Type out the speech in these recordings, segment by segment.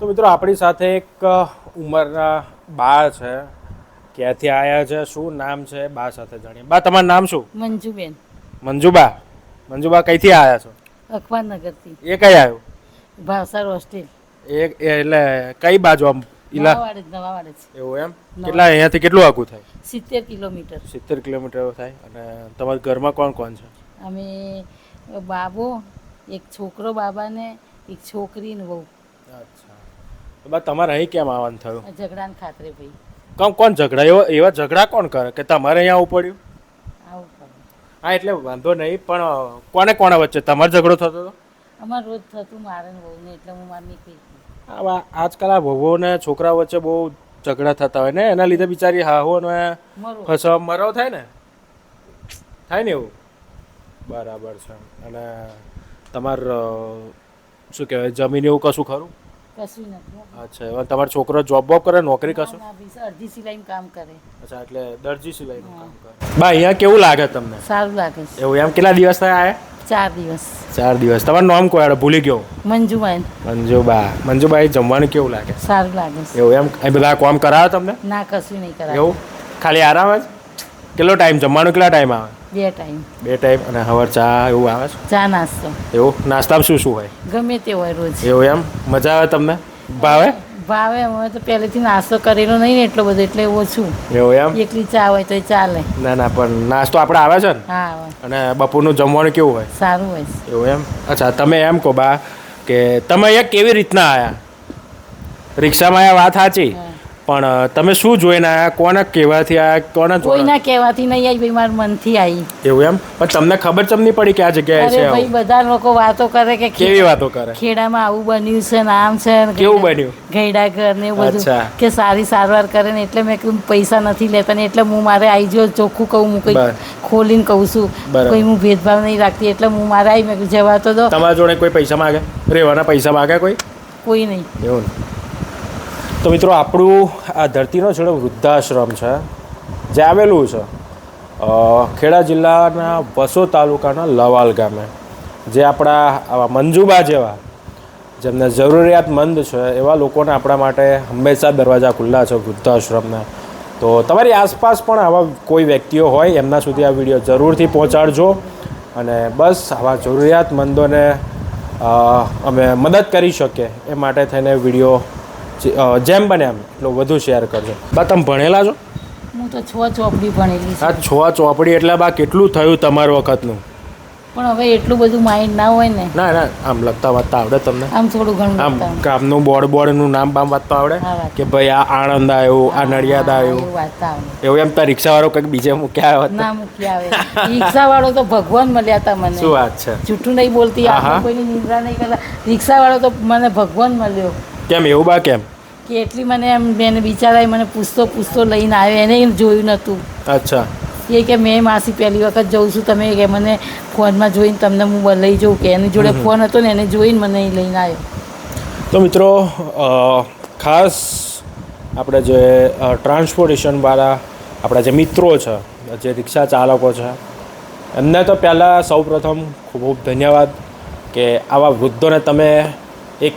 તો મિત્રો આપણી સાથે એક ઉંમરના બા છે. ક્યાંથી આવ્યા છે? શું નામ છે? બા સાથે જાણીએ. બા તમારું નામ શું? મંજુબેન. મંજુબા. મંજુબા કઈથી આવ્યા છો? અખબારનગરથી એ કઈ આવ્યું? ભાવસાર હોસ્ટેલ. એ એટલે કઈ બાજુ આમ ઇલા નવાવાડે છે એવું એમ? કેટલા અહીંયાથી કેટલું આખું થાય? સિત્તેર કિલોમીટર. સિત્તેર કિલોમીટર થાય. અને તમારા ઘરમાં કોણ કોણ છે? અમે બાબો એક છોકરો બાબાને એક છોકરી ને વહુ. અચ્છા. તો બા તમારે અહીં કેમ આવવાનું થયું? ઝઘડાને ખાતરે ભાઈ. કોણ કોણ ઝઘડા? એવા એવા ઝઘડા કોણ કરે? કે તમારે અહીંયા આવવું પડ્યું? આવું હા એટલે વાંધો નહીં પણ કોને કોના વચ્ચે? તમારો ઝઘડો થતો હતો? અમારે રોજ થતું મારે ને વહુને એટલે હું માર નીકળી ગઈ. બા આજકાલ આ વહુઓ ને છોકરા વચ્ચે બહુ ઝઘડા થતા હોય ને એના લીધે બિચારી હાહો ને મરો. ફસવા મરો થાય ને? થાય ને એવું? બરાબર છે. અને તમાર અ, શું કહેવાય જમીન એવું કશું ખરું? કશું નથી અચ્છા હવે તમારો છોકરો જોબ બોબ કરે નોકરી કશું અડધી સિલાઈનું કામ કરે. અચ્છા એટલે દરજી સિલાઈનું કામ કરે. બા અહીંયા કેવું લાગે તમને? સારું લાગે છે. એવું એમ? કેટલા દિવસ થયા આયા? ચાર દિવસ. ચાર દિવસ. તમારું નામ કોઈ ભૂલી ગયો? મંજુબાઈ મંજુબા. મંજુબાઈ જમવાનું કેવું લાગે? સારું લાગે એવું એમ? એ બધા કામ કરાવે તમને? ના કશું નહીં કરાવે એવું? ખાલી આરામ જ? કેટલો ટાઈમ જમવાનું કેટલા ટાઈમ આવે? બે ટાઈમ બે ટાઈમ અને હવાર ચા એવું આવે છે? ચા નાસ્તો. એવું? નાસ્તામાં શું શું હોય? ગમે તે હોય રોજ. એવું એમ? મજા આવે તમને? ભાવે? ભાવે. અમે તો પહેલેથી નાસ્તો કરેલો નહીં ને એટલો બધો એટલે ઓછું. એવું એમ? એકલી ચા હોય તો ચાલે. ના ના પણ નાસ્તો આપણે આવે છે ને? હા અને બપોરનું જમવાનું કેવું હોય? સારું હોય. એવું એમ? અચ્છા તમે એમ કહો બા કે તમે અહીંયા કેવી રીતના આવ્યા રિક્ષામાં આવ્યા વાત સાચી. પણ તમે શું જોઈને આયા? કોના કહેવાથી આ કોને કોઈના કહેવાથી નહીં આવી ભાઈ મારા મનથી આવી એવું એમ? પણ તમને ખબર ચમ નહીં પડી કે આ જગ્યાએ અરે ભાઈ આવું? બધા લોકો વાતો કરે કે ખે- કેવી વાતો કરે? ખેડામાં આવું બન્યું છે ને આમ છે ને કેવું બન્યું? ગઈડા ઘર ને એવું બધું કે સારી સારવાર કરે ને એટલે મેં કીધું પૈસા નથી લેતા ને એટલે હું મારે આવી જો ચોખ્ખું કહું હું કંઈ. ખોલીને કહું છું. બરાબર. કોઈ હું ભેદભાવ નહીં રાખતી એટલે હું મારે આવી મેં કીધું જવા તો દો. તમારા જોડે કોઈ પૈસા માગે? રહેવાના પૈસા માગે કોઈ? કોઈ નહીં. એવું ને? તો મિત્રો, આપણું આ ધરતીનો છેડો વૃદ્ધાશ્રમ છે, જે આવેલું છે ખેડા જિલ્લાના વસો તાલુકાના લવાલ ગામે, જે આપણા આવા મંજુબા જેવા, જેમને જરૂરિયાતમંદ છે, એવા લોકોને આપણા માટે હંમેશા દરવાજા ખુલ્લા છે વૃદ્ધાશ્રમના. તો તમારી આસપાસ પણ આવા કોઈ વ્યક્તિઓ હોય, એમના સુધી આ વીડિયો જરૂરથી પહોંચાડજો અને બસ આવા જરૂરિયાતમંદોને અમે મદદ કરી શકીએ એ માટે થઈને વીડિયો જેમ બને એમ. એટલો વધુ શેર કરજો. બા તમે ભણેલા છો? હું તો છ ચોપડી ભણેલી આ છું છ ચોપડી એટલે બા કેટલું થયું તમારા વખતનું? પણ હવે એટલું બધું માઇન્ડ ના હોય ને. ના ના આમ લખતા વાંચતા આવડે તમને? આમ થોડું ઘણું આમ કામનું બોર્ડ બોર્ડનું નામ બામ વાંચતા આવડે? કે ભાઈ આ આણંદ આવ્યો આ નડિયાદ આવ્યો. એવું એમ તો રિક્ષાવાળો કંઈક બીજે મૂક્યા આવ્યો ના મૂકી આવે. રિક્ષા વાળો તો ભગવાન મળ્યા હતા મને. શું વાત છે? જૂઠું નહીં બોલતી આ. આપણે કોઈની નિંદ્રા નહીં કરતા. રિક્ષા વાળો તો મને ભગવાન મળ્યો. કેમ એવું બા કેમ? કે એટલી મને એમ બેન બિચારાએ મને પૂછતો પૂછતો લઈને આવ્યો એને જોયું નહોતું. અચ્છા. એ કે મેં માસી પહેલી વખત જઉં છું તમે કે મને ફોનમાં જોઈને તમને હું લઈ જાઉં કે એની જોડે ફોન હતો ને એને જોઈને મને અહીં લઈને આવ્યો. તો મિત્રો ખાસ આપણે જે ટ્રાન્સપોર્ટેશનવાળા આપણા જે મિત્રો છે જે રિક્ષા ચાલકો છે એમને તો પહેલાં સૌપ્રથમ ખૂબ ખૂબ ધન્યવાદ કે આવા વૃદ્ધોને તમે એક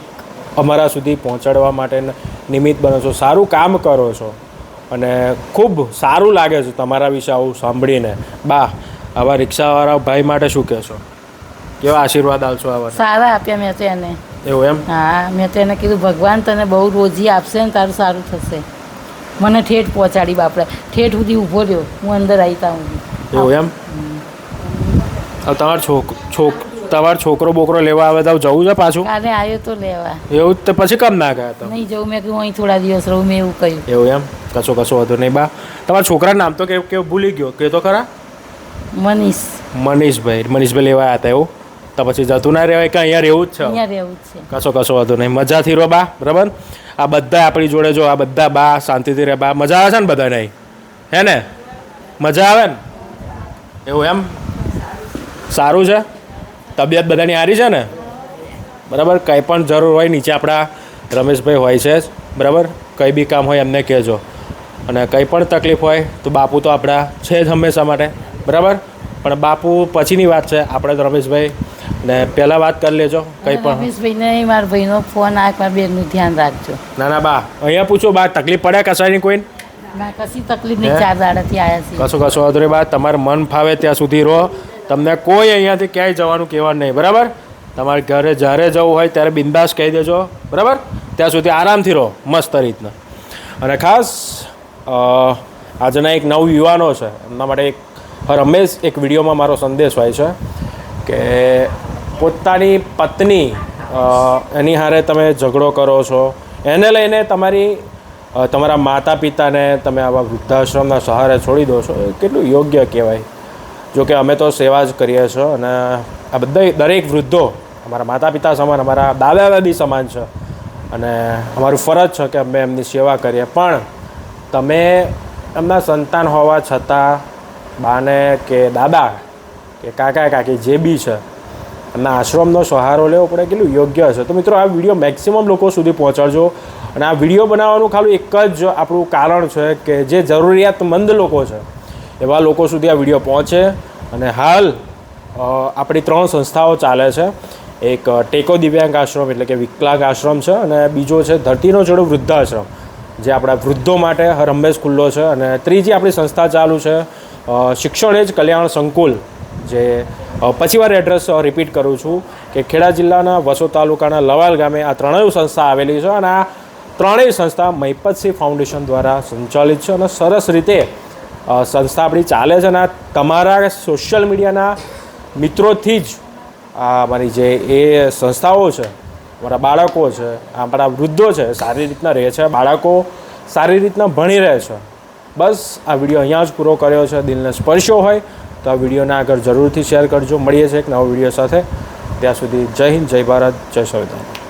અમારા સુધી પહોંચાડવા માટે નિમિત્ત બનો છો. સારું કામ કરો છો. અને ખૂબ સારું લાગે છે તમારા વિશે આવું સાંભળીને. બા આવા રિક્ષાવાળા ભાઈ માટે શું કહેશો? કેવા આશીર્વાદ આવશો આવા સારા આપ્યા મેં તેને એવું એમ? હા મેં તેને કીધું ભગવાન તને બહુ રોજી આપશે ને તારું સારું થશે. મને ઠેઠ પહોંચાડી બાપડે. ઠેઠ સુધી ઊભો રહ્યો. હું અંદર આવી તા હું એવું એમ? તમારો છોક છોક તમારો છોકરો બોકરો લેવા આવે તો જવું છે પાછું? કાલે આવ્યો તો લેવા. એવું જ તે પછી કેમ ના ગયા તો નહીં જવું મેં કહ્યું અહીં થોડા દિવસ રહું મેં એવું કહ્યું. એવું એમ? કશો કશો વધુ નહીં બા. તમારા છોકરાનું નામ તો કે કેવું ભૂલી ગયો. કે તો ખરા? મનીષ. મનીષભાઈ. મનીષભાઈ લેવા આવ્યા હતા એવું? તો પછી જતું ના રહેવાય કે અહીંયા રહેવું જ છે? અહીંયા રહેવું જ છે. કશો કશો વધુ નહીં. મજાથી રહો બા. બરાબર? આ બધા આપણી જોડે જો આ બધા બા શાંતિથી રહે બા. મજા આવે છે ને બધાને નહીં હે ને? મજા આવે ને? એવું એમ? સારું છે? તબિયત બધાની સારી છે ને? બરાબર? કંઈ પણ જરૂર હોય નીચે આપણા રમેશભાઈ હોય છે બરાબર? કંઈ બી કામ હોય એમને કહેજો. અને કંઈ પણ તકલીફ હોય તો બાપુ તો આપણા છે જ હંમેશા માટે. બરાબર? પણ બાપુ પછીની વાત છે આપણે તો રમેશભાઈ ને પહેલા વાત કરી લેજો કંઈ પણ. રમેશભાઈને મારા ભાઈનો ફોન આ બેનનું ધ્યાન રાખજો. ના ના બા અહીંયા પૂછો બા તકલીફ પડે કસાયની કોઈ કશી તકલીફ નહીં ચાર દાડાથી આવ્યા છે કશો કશો અધરે બા તમારે મન ફાવે ત્યાં સુધી રહો. તમને કોઈ અહીંયાથી ક્યાંય જવાનું કહેવાનું નહીં, બરાબર? તમારે ઘરે જ્યારે જવું હોય ત્યારે બિંદાસ કહી દેજો, બરાબર? ત્યાં સુધી આરામથી રહો, મસ્ત રીતના. અને ખાસ આજના એક નવ યુવાનો છે, એમના માટે એક રમેશ એક વિડીયોમાં મારો સંદેશ હોય છે કે પોતાની પત્ની એની હારે તમે ઝઘડો કરો છો, એને લઈને તમારી તમારા માતા પિતાને તમે આવા વૃદ્ધાશ્રમના સહારે છોડી દો છો, એ કેટલું યોગ્ય કહેવાય. જો કે અમે તો સેવા જ કરીએ છીએ અને આ બધા દરેક વૃદ્ધો, અમારા માતા પિતા સમાન, અમારા દાદા દાદી સમાન છે. અને અમારું ફરજ છે કે અમે એમની સેવા કરીએ. પણ તમે એમના સંતાન હોવા છતાં બાને કે દાદા કે કાકા કાકી જે બી છે, એમના આશ્રમનો સહારો લેવો પડે કેટલું યોગ્ય છે. તો મિત્રો આ વીડિયો મેક્સિમમ લોકો સુધી પહોંચાડજો અને આ વીડિયો બનાવવાનું ખાલી એક જ આપણું કારણ છે કે જે જરૂરિયાતમંદ લોકો છે એવા લોકો સુધી આ વીડિયો પહોંચે અને હાલ આપણી ત્રણ સંસ્થાઓ ચાલે છે. એક ટેકો દિવ્યાંગ આશ્રમ એટલે કે વિકલાંગ આશ્રમ છે અને બીજો છે ધરતીનો જોડો વૃદ્ધાશ્રમ, જે આપણા વૃદ્ધો માટે હર હંમેશ ખુલ્લો છે. અને ત્રીજી આપણી સંસ્થા ચાલુ છે શિક્ષણ એ જ કલ્યાણ સંકુલ, જે પછી વાર એડ્રેસ રિપીટ કરું છું કે ખેડા જિલ્લાના વસો તાલુકાના લવાલ ગામે આ ત્રણેય સંસ્થા આવેલી છે અને આ ત્રણેય સંસ્થા મહિપતસિંહ ફાઉન્ડેશન દ્વારા સંચાલિત છે અને સરસ રીતે સંસ્થા આપણી ચાલે છે અને તમારા સોશિયલ મીડિયાના મિત્રોથી જ આ મારી જે એ સંસ્થાઓ છે, અમારા બાળકો છે, આપણા વૃદ્ધો છે, સારી રીતના રહે છે, બાળકો સારી રીતના ભણી રહે છે. બસ આ વીડિયો અહીંયા જ પૂરો કર્યો છે, દિલને સ્પર્શ્યો હોય તો આ વિડીયોને આગળ જરૂરથી શેર કરજો. મળીએ છીએ એક નવો વીડિયો સાથે. ત્યાં સુધી જય હિન્દ, જય ભારત, જય સંવિધાન